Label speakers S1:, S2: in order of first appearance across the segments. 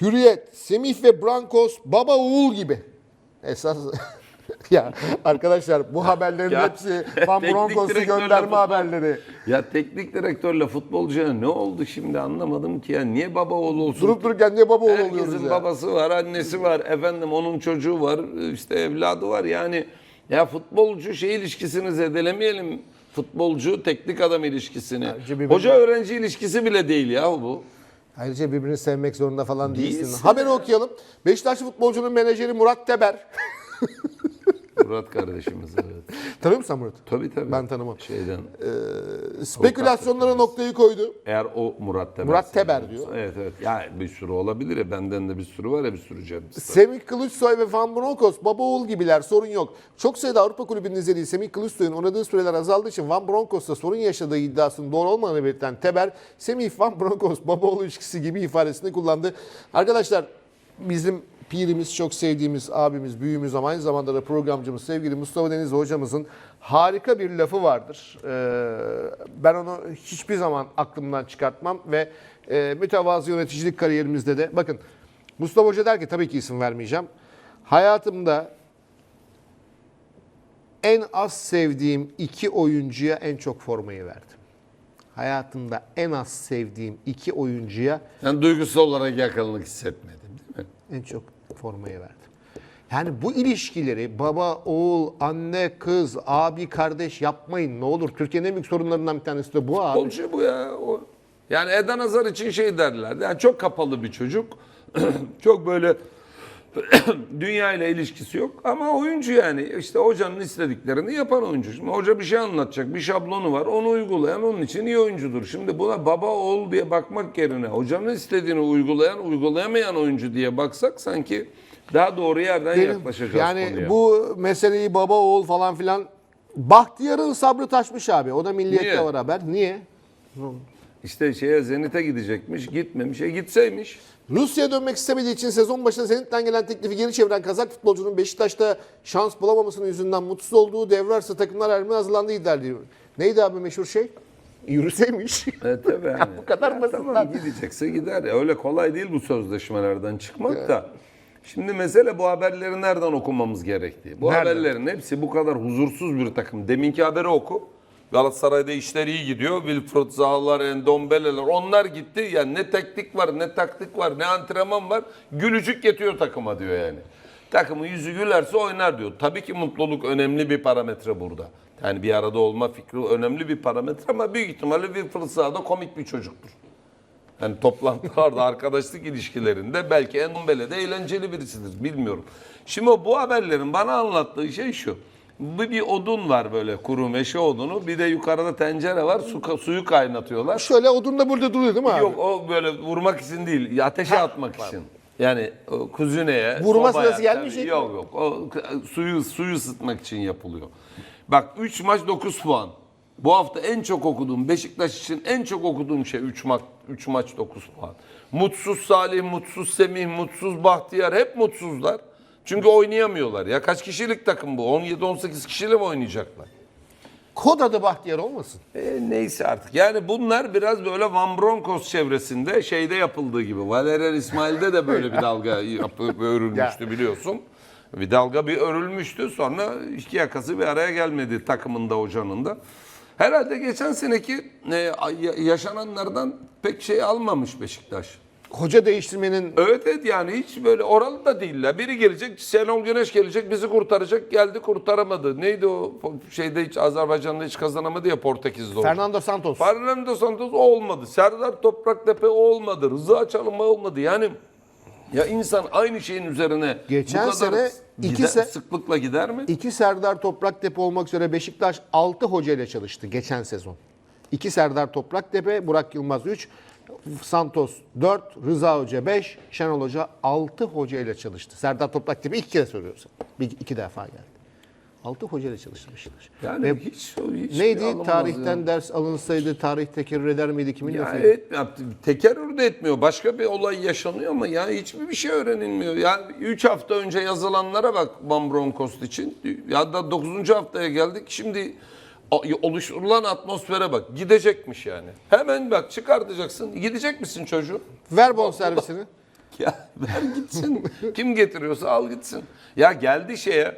S1: Hürriyet, Semih ve Brankos baba oğul gibi. Esas ya arkadaşlar bu haberlerin
S2: Ya,
S1: hepsi Van
S2: direktörle
S1: gönderme
S2: futbol-
S1: haberleri.
S2: Ya teknik direktörle futbolcuya ne oldu şimdi anlamadım ki ya. Niye baba oğlu olsun?
S1: Durup dururken niye baba oğul oluyoruz
S2: Herkesin babası var, annesi var, efendim onun çocuğu var, işte evladı var. Yani ya futbolcu şey ilişkisini zedelemeyelim. Futbolcu teknik adam ilişkisini. Hoca öğrenci ilişkisi bile değil ya bu.
S1: Ayrıca birbirini sevmek zorunda falan değilsin.
S2: Değilsin.
S1: Haberi okuyalım. Beşiktaşlı futbolcunun menajeri Murat Teber.
S2: Murat kardeşimiz evet.
S1: Tanıyor musun sen Murat'ı?
S2: Tabii tabii.
S1: Ben tanımam.
S2: Şeyden.
S1: Spekülasyonlara noktayı koydu.
S2: Eğer o Murat Teber.
S1: Murat Teber diyor.
S2: Evet evet. Ya bir sürü olabilir ya. Benden de bir sürü var ya bir sürü Cem.
S1: Semih Kılıçsoy ve Van Bronckhorst baba oğul gibiler sorun yok. Çok sayıda Avrupa kulübünün izlediği Semih Kılıçsoy'un oynadığı süreler azaldığı için Van Bronckhorst'ta sorun yaşadığı iddiasının doğru olmadığını belirten Teber, Semih Van Bronckhorst baba oğul ilişkisi gibi ifadesini kullandı. Arkadaşlar bizim pirimiz, çok sevdiğimiz abimiz, büyüğümüz ama aynı zamanda da programcımız sevgili Mustafa Deniz hocamızın harika bir lafı vardır. Ee, ben onu hiçbir zaman aklımdan çıkartmam ve e, mütevazı yöneticilik kariyerimizde de bakın Mustafa Hoca der ki tabii ki isim vermeyeceğim. Hayatımda en az sevdiğim iki oyuncuya en çok formayı verdim. Hayatımda en az sevdiğim iki oyuncuya
S2: Yani duygusal olarak yakınlık hissetmedim değil mi?
S1: en çok formayı verdim. Yani bu ilişkileri baba, oğul, anne, kız, abi, kardeş yapmayın ne olur. Türkiye'nin en büyük sorunlarından bir tanesi de bu abi.
S2: Futbolcu bu ya. O. Yani Eden Hazar için şey derler. Yani çok kapalı bir çocuk. çok böyle dünya ile ilişkisi yok ama oyuncu yani işte hocanın istediklerini yapan oyuncu. Şimdi hoca bir şey anlatacak, bir şablonu var. Onu uygulayan onun için iyi oyuncudur. Şimdi buna baba oğul diye bakmak yerine hocanın istediğini uygulayan, uygulayamayan oyuncu diye baksak sanki daha doğru yerden
S1: Benim-
S2: yaklaşacağız
S1: yani
S2: konuya.
S1: bu meseleyi baba, oğul falan filan Bahtiyar'ın sabrı taşmış abi. O da milliyette
S2: Niye?
S1: var haber. Niye?
S2: İşte şeye Zenit'e gidecekmiş, gitmemiş. E gitseymiş.
S1: Rusya'ya dönmek istemediği için sezon başında Zenit'ten gelen teklifi geri çeviren Kazak futbolcunun Beşiktaş'ta şans bulamamasının yüzünden mutsuz olduğu devre arası takımlar ayrımına hazırlandığı iddia ediliyor. Neydi abi meşhur şey? Yürüseymiş.
S2: E tabii yani.
S1: bu kadar basit
S2: Tamam
S1: lan.
S2: gidecekse gider. Ya. Öyle kolay değil bu sözleşmelerden çıkmak da. Şimdi mesele bu haberleri nereden okumamız gerektiği. Bu
S1: Nereden?
S2: haberlerin hepsi bu kadar huzursuz bir takım. Deminki haberi oku. Galatasaray'da işler iyi gidiyor. Wilfried Zahalar, Endombele'ler onlar gitti. Yani ne teknik var, ne taktik var, ne antrenman var. Gülücük yetiyor takıma diyor yani. Takımın yüzü gülerse oynar diyor. Tabii ki mutluluk önemli bir parametre burada. Yani bir arada olma fikri önemli bir parametre ama büyük ihtimalle Wilfried Zaha da komik bir çocuktur. Yani toplantılarda, arkadaşlık ilişkilerinde belki Endombele de eğlenceli birisidir. Bilmiyorum. Şimdi bu haberlerin bana anlattığı şey şu. Bir, bir odun var böyle kuru meşe odunu. Bir de yukarıda tencere var. Su, suyu kaynatıyorlar.
S1: Şöyle odun da burada duruyor değil mi abi?
S2: Yok o böyle vurmak için değil. Ateşe atmak için. Yani o kuzineye,
S1: Vurma
S2: sobaya,
S1: sırası gelmeyecek
S2: tabii,
S1: mi?
S2: Yok yok. O k- suyu suyu ısıtmak için yapılıyor. Bak 3 maç 9 puan. Bu hafta en çok okuduğum Beşiktaş için en çok okuduğum şey 3 maç 3 maç 9 puan. Mutsuz Salih, mutsuz Semih, mutsuz Bahtiyar hep mutsuzlar. Çünkü oynayamıyorlar. Ya kaç kişilik takım bu? 17-18 kişiyle mi oynayacaklar?
S1: Kod adı Bahtiyar olmasın?
S2: E, neyse artık. Yani bunlar biraz böyle Van Bronckhorst çevresinde şeyde yapıldığı gibi. Valerian İsmail'de de böyle bir dalga yapı, örülmüştü biliyorsun. Bir dalga bir örülmüştü. Sonra iki yakası bir araya gelmedi takımında hocanın da. Herhalde geçen seneki e, ya- yaşananlardan pek şey almamış Beşiktaş.
S1: Hoca değiştirmenin
S2: Evet evet yani hiç böyle oralı da değiller. Biri gelecek, Şenol Güneş gelecek, bizi kurtaracak. Geldi kurtaramadı. Neydi o şeyde hiç Azerbaycan'da hiç kazanamadı ya Portekiz'de.
S1: Fernando Santos.
S2: Fernando Santos o olmadı. Serdar Topraktepe o olmadı. Rıza Çalınbay olmadı. Yani ya insan aynı şeyin üzerine
S1: Geçen
S2: bu kadar
S1: sene
S2: gider-
S1: iki se-
S2: sıklıkla gider mi?
S1: İki Serdar Topraktepe olmak üzere Beşiktaş 6 hoca ile çalıştı geçen sezon. İki Serdar Topraktepe, Burak Yılmaz 3, Santos 4, Rıza Hoca 5, Şenol Hoca 6 hoca ile çalıştı. Serdar Topraktepe iki kere soruyorsun. Bir, iki defa geldi. 6 hoca ile çalıştı Beşiktaş.
S2: Yani
S1: Ve
S2: hiç, hiç
S1: neydi? Tarihten
S2: ya.
S1: ders alınsaydı tarih tekerrür eder miydi? Kimin
S2: Ya
S1: lafıydı?
S2: etmiyor. Tekerrür de etmiyor. Başka bir olay yaşanıyor ama ya hiçbir bir şey öğrenilmiyor. Yani 3 hafta önce yazılanlara bak Van Bronckhorst için. Ya da 9. haftaya geldik. Şimdi oluşturulan atmosfere bak. Gidecekmiş yani. Hemen bak çıkartacaksın. Gidecek misin çocuğu?
S1: Ver bon servisini.
S2: Ya ver gitsin. Kim getiriyorsa al gitsin. Ya geldi şeye.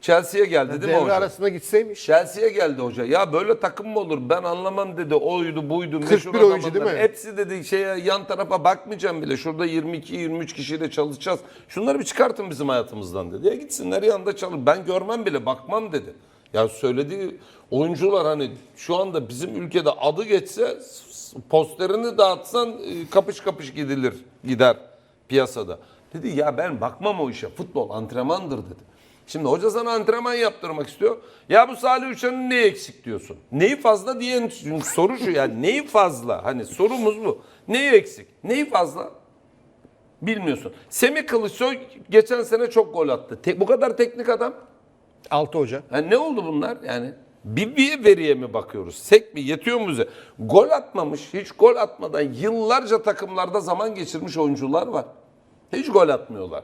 S2: Chelsea'ye geldi değil mi
S1: Devre
S2: hoca?
S1: arasına gitseymiş.
S2: Chelsea'ye geldi hoca. Ya böyle takım mı olur? Ben anlamam dedi. Oydu buydu.
S1: 41
S2: meşhur
S1: oyuncu
S2: adamlar.
S1: değil mi?
S2: Hepsi dedi şeye yan tarafa bakmayacağım bile. Şurada 22-23 kişiyle çalışacağız. Şunları bir çıkartın bizim hayatımızdan dedi. Ya gitsinler yanında çalın. Ben görmem bile bakmam dedi. Ya söylediği oyuncular hani şu anda bizim ülkede adı geçse posterini dağıtsan e, kapış kapış gidilir gider piyasada. Dedi ya ben bakmam o işe. Futbol antrenmandır dedi. Şimdi hoca sana antrenman yaptırmak istiyor. Ya bu Salih Uçan'ın neyi eksik diyorsun? Neyi fazla diyen soru şu yani neyi fazla? Hani sorumuz bu. Neyi eksik? Neyi fazla? Bilmiyorsun. Semih Kılıçsoy geçen sene çok gol attı. Te- bu kadar teknik adam.
S1: 6 hoca.
S2: Yani ne oldu bunlar? Yani bir, bir veriye mi bakıyoruz? Sek mi? Yetiyor mu bize? Gol atmamış, hiç gol atmadan yıllarca takımlarda zaman geçirmiş oyuncular var. Hiç gol atmıyorlar.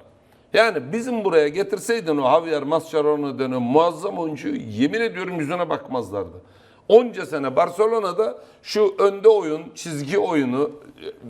S2: Yani bizim buraya getirseydin o Javier Mascherano denen muazzam oyuncuyu yemin ediyorum yüzüne bakmazlardı. Onca sene Barcelona'da şu önde oyun, çizgi oyunu,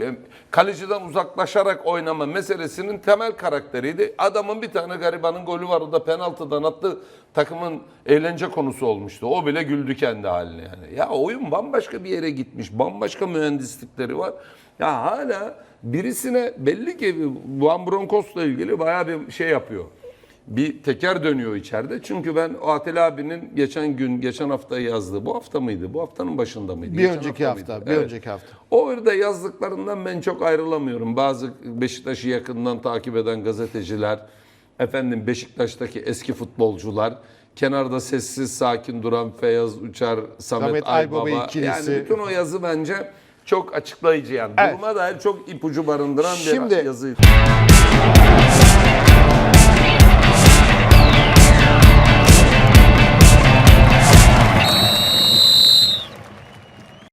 S2: e, kaleciden uzaklaşarak oynama meselesinin temel karakteriydi. Adamın bir tane garibanın golü var o da penaltıdan attı. Takımın eğlence konusu olmuştu. O bile güldü kendi haline yani. Ya oyun bambaşka bir yere gitmiş. Bambaşka mühendislikleri var. Ya hala birisine belli ki Van Bronckhorst'la ilgili bayağı bir şey yapıyor bir teker dönüyor içeride. Çünkü ben o Atil abinin geçen gün, geçen hafta yazdığı, bu hafta mıydı? Bu haftanın başında mıydı?
S1: Bir
S2: Geçen
S1: önceki hafta,
S2: mıydı?
S1: bir
S2: Evet.
S1: önceki hafta.
S2: O orada yazdıklarından ben çok ayrılamıyorum. Bazı Beşiktaş'ı yakından takip eden gazeteciler, efendim Beşiktaş'taki eski futbolcular, kenarda sessiz sakin duran Feyyaz Uçar, Samet,
S1: Samet
S2: Aybaba.
S1: Aybaba ikilisi.
S2: Yani bütün o yazı bence çok açıklayıcı yani.
S1: Evet.
S2: Duruma dair çok ipucu barındıran
S1: Şimdi-
S2: bir yazıydı.